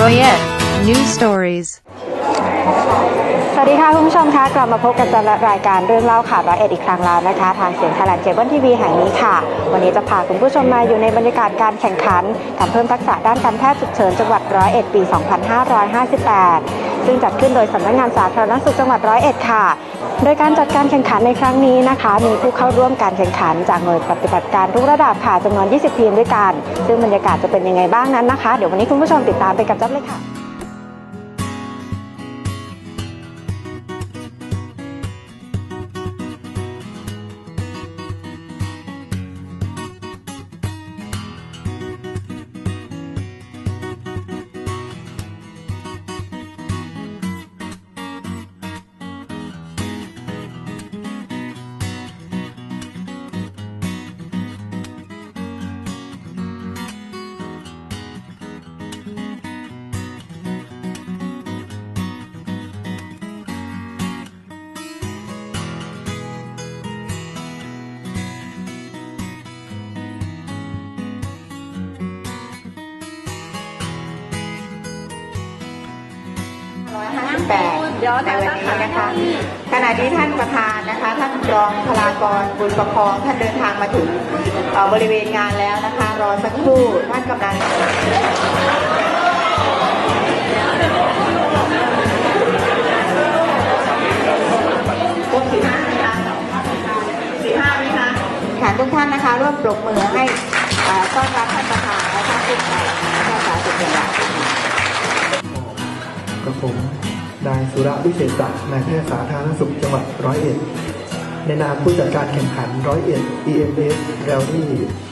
Royette News Stories. สวัสดีค่ะคุณผู้ชมคะกลับมาพบกันกับรายการเรื่องเล่าข่าวร้อยเอ็ดอีกครั้งแล้วนะคะ ทางเสียงไทยแลนด์เคเบิลทีวีแห่งนี้ค่ะ วันนี้จะพาคุณผู้ชมมาอยู่ในบรรยากาศการแข่งขันการเพิ่มทักษะด้านการแพทย์ฉุกเฉินจังหวัดร้อยเอ็ดปี 2558 ซึ่งจัดขึ้นโดยสำนักงานสาธารณสุขจังหวัดร้อยเอ็ดค่ะ โดยการจัดการแข่งขันในครั้งนี้นะคะ มีผู้เข้าร่วมการแข่งขันจากหน่วยปฏิบัติการทุกระดับค่ะจำนวน 20 ทีมด้วยกัน ซึ่งบรรยากาศจะเป็นยังไงบ้างนั้นนะคะ เดี๋ยววันนี้คุณผู้ชมติดตามไปกับจับเลยค่ะ 158ในวันนี้นะคะ ขณะที่ท่านประธานนะคะ ท่านรองพลากรบุญประคอง ท่านเดินทางมาถึงบริเวณงานแล้วนะคะ รอสักครู่ท่านกำลังครบสี่ห้าไหมคะสี่ห้าไหมคะค่ะทุกท่านนะคะ ร่วมปรบมือให้ต้อนรับท่านประธานและท่านผู้ใหญ่ท่านสาธารณสุขจังหวัดกับผม นายสุระวิเศษศักดิ์นายแพทย์สาธารณสุขจังหวัดร้อยเอ็ดในนามผู้จัดการแข่งขันร้อยเอ็ด EMS Rally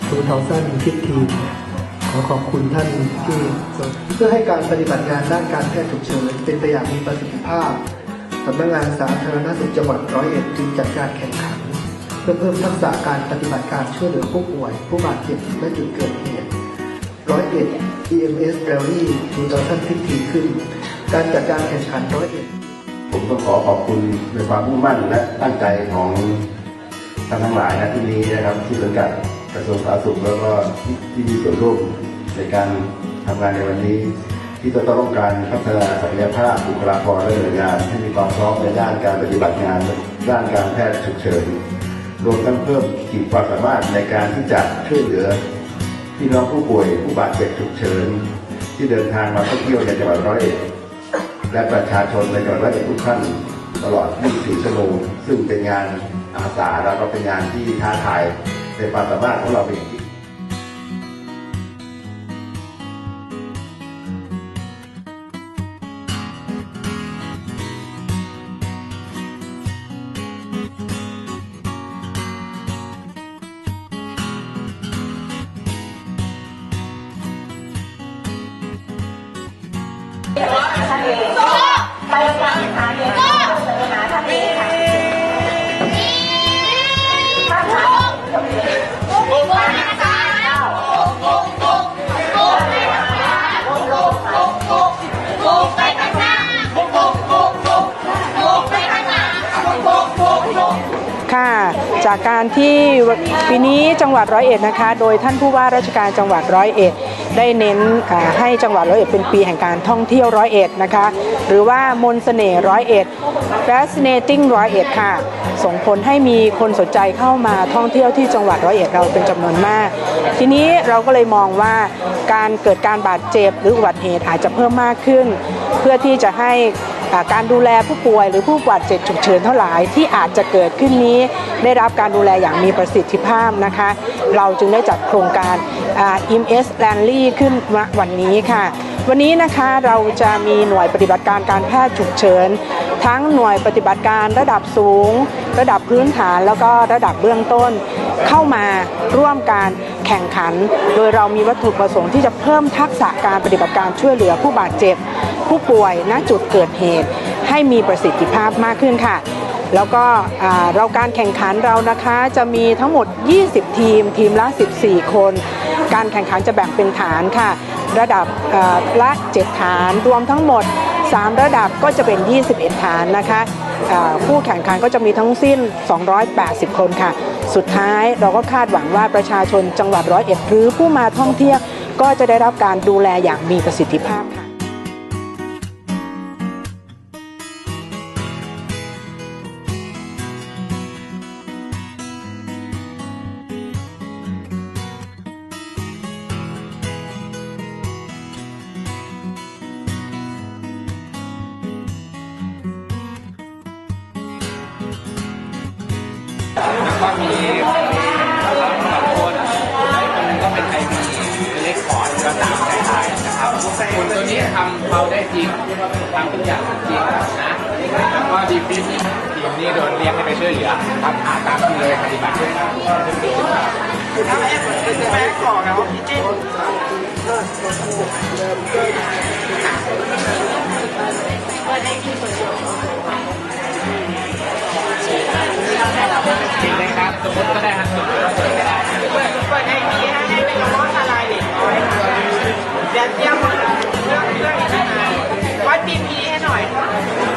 2015ขอขอบคุณท่านที่เพื่อให้การปฏิบัติงานด้านการแพทย์ฉุกเฉินเป็นไปอย่างมีประสิทธิภาพสำนักงานสาธารณสุขจังหวัดร้อยเอ็ดจึงจัดการแข่งขัน เพื่อเพิ่มทักษะการปฏิบัติการช่วยเหลือผู้ป่วย ผู้บาดเจ็บและจุดเกิดเหตุร้อยเอ็ด EMS Rally 2015ขึ้น การจัดการแข่งขันร้อยเอ็ดผมต้องขอขอบคุณในความมุ่งมั่นและตั้งใจของท่านทั้งหลายนะที่นี้นะครับที่สังกัดกระทรวงสาธารณสุขแล้วก็ที่มีส่วนร่วมในการทำงานในวันนี้ ที่จะต้องการพัฒนาศักยภาพบุคลากรและหน่วยงานให้มีความพร้อมในด้านการปฏิบัติงานด้านการแพทย์ฉุกเฉินรวมทั้งเพิ่มขีดความสามารถในการที่จะช่วยเหลือพี่น้องผู้ป่วยผู้บาดเจ็บฉุกเฉิน ที่เดินทางมาท่องเที่ยวในจังหวัดร้อยเอ็ด และประชาชนในจังหวัดร้อยเอ็ดทุกท่านตลอด 24 ชั่วโมงซึ่งเป็นงานอาสาแล้วก็เป็นงานที่ท้าทายในความสามารถของเราเอง จากการที่ปีนี้จังหวัดร้อยเอ็ดนะคะ โดยท่านผู้ว่าราชการจังหวัดร้อยเอ็ดได้เน้นให้จังหวัดร้อยเอ็ดเป็นปีแห่งการท่องเที่ยวร้อยเอ็ดนะคะ หรือว่ามนต์เสน่ห์ร้อยเอ็ด fascinating ร้อยเอ็ดค่ะ ส่งผลให้มีคนสนใจเข้ามาท่องเที่ยวที่จังหวัดร้อยเอ็ดเราเป็นจำนวนมาก ทีนี้เราก็เลยมองว่าการเกิดการบาดเจ็บหรืออุบัติเหตุอาจจะเพิ่มมากขึ้น เพื่อที่จะให้ การดูแลผู้ป่วยหรือผู้บาดเจ็บฉุกเฉินเท่าไหร่ที่อาจจะเกิดขึ้นนี้ ได้รับการดูแลอย่างมีประสิทธิภาพนะคะ เราจึงได้จัดโครงการ IMS Rally ขึ้นมาวันนี้ค่ะวันนี้นะคะเราจะมีหน่วยปฏิบัติการการแพทย์ฉุกเฉิน ทั้งหน่วยปฏิบัติการระดับสูง ระดับพื้นฐานแล้วก็ระดับเบื้องต้น เข้ามาร่วมการแข่งขัน โดยเรามีวัตถุประสงค์ที่จะเพิ่มทักษะการปฏิบัติการช่วยเหลือผู้บาดเจ็บ ผู้ป่วยณจุดเกิดเหตุ ให้มีประสิทธิภาพมากขึ้นค่ะ แล้วก็เราการแข่งขันเรานะคะจะมีทั้งหมด 20 ทีม ทีมละ 14 คน การแข่งขันจะแบ่งเป็นฐานค่ะ ระดับละ 7 ฐานรวมทั้งหมด 3 ระดับก็จะเป็น 21 ฐานนะคะผู้แข่งขันก็จะมีทั้งสิ้น 280 คนค่ะ สุดท้ายเราก็คาดหวังว่าประชาชนจังหวัดร้อยเอ็ดหรือผู้มาท่องเที่ยวก็จะได้รับการดูแลอย่างมีประสิทธิภาพค่ะ มีเราสองคนแล้วอีกคนหนึงก็เป็นไอพีเล็กคอร์ดก็ตามใจไทยนะครับคนตัวนี้ทำเขาได้จริงทำทุกอย่างจริงนะแล้วก็ดีพีทีมนี้โดนเรียกให้ไปช่วยเหลือครับอ่าตามที่เลยปฏิบัติด้วยกันนะพี่จิ้นเริงเลยครับ สมมติก็ได้ครับเปิดเปิดไอพีให้เป็นกระบอกอะไรเด็กน้อยเดี๋ยวเตรียมเรื่องเรื่องอีกนวัดบีพีให้หน่อย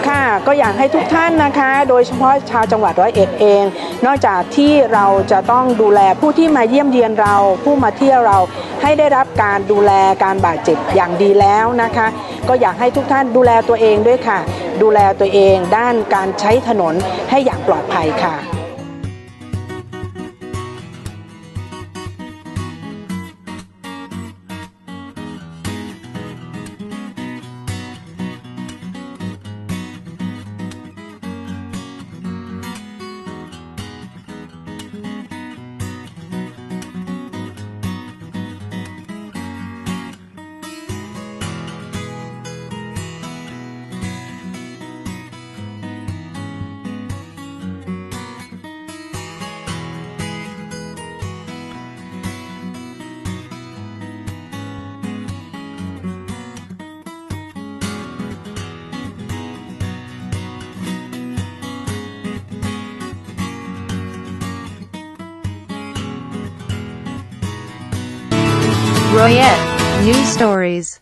ค่ะก็อยากให้ทุกท่านนะคะ โดยเฉพาะชาวจังหวัดร้อยเอ็ดเอง นอกจากที่เราจะต้องดูแลผู้ที่มาเยี่ยมเยียนเรา ผู้มาเที่ยวเราให้ได้รับการดูแลการบาดเจ็บอย่างดีแล้วนะคะ ก็อยากให้ทุกท่านดูแลตัวเองด้วยค่ะ ดูแลตัวเองด้านการใช้ถนนให้อย่างปลอดภัยค่ะ Royette News Stories.